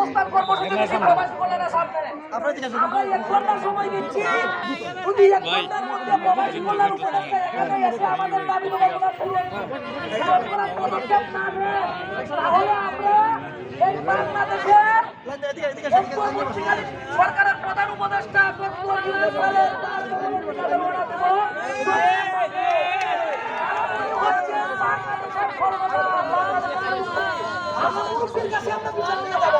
অবস্থান কর্মসূচি প্রবাসী দিকে আসুন। আমরা এক ঘণ্টার সময় দিচ্ছি যদি এক ঘণ্টার মধ্যে প্রবাসী কল্যাণ উপদেষ্টা এখানে এসে আমাদের দাবি করার পদক্ষেপ না নেয় তাহলে আমরা এই বাংলাদেশের সরকারের প্রধান উপদেষ্টা বাংলাদেশের সর্বসাধারণ। কাছে আমরা বিচার নিয়ে যাব।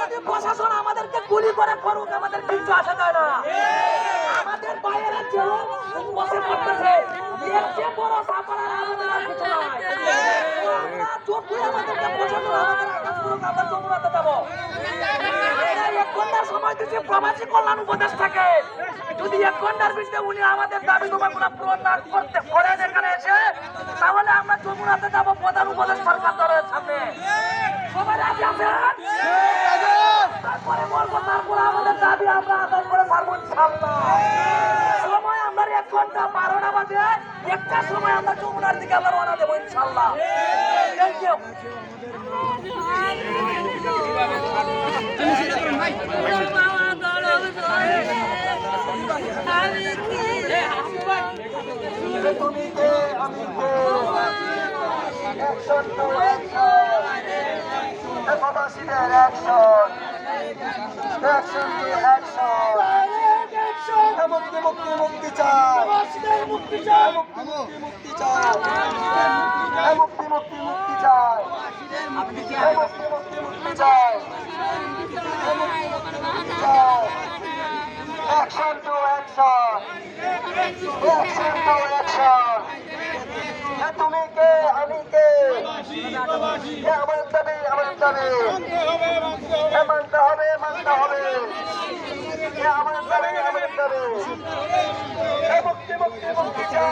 যদি প্রশাসন আমাদেরকে গুলি করে করুক, আমাদের কিচ্ছু আসা না। আমাদের বাইরের যে বসে পড়তেছে এর চেয়ে বড় সাফারার আমাদের আর কিছু নাই। আমরা যমুনাতে যাব। যদি এক ঘণ্টার ভিতরে উনি আমাদের দাবি তোমাগুলো পূরণ করতে করেন এখানে এসে, তাহলে আমরা প্রধান উপদেশ তারপরে আমাদের দাবি আমরা আদায় করে পারব সময় আমরা এক ঘণ্টা বারোটা বাজে একটা সময় আমরা যমুনার দিকে আমরা রওনা দেবো ইনশাআল্লাহ থ্যাংক ইউ তুমি কে আমি কে অ্যাকশন টু অ্যাকশন প্রবাসীদের অ্যাকশন মুক্তি মুক্তি মুক্তি মুক্তি মুক্তি চাই মুক্তি মুক্তি মুক্তি চাই তুমি কে আমি কে আমার দাবি আমার মানতে হবে মানতে হবে আমার দাবি আমার দাবি মুক্তি মুক্তি চাই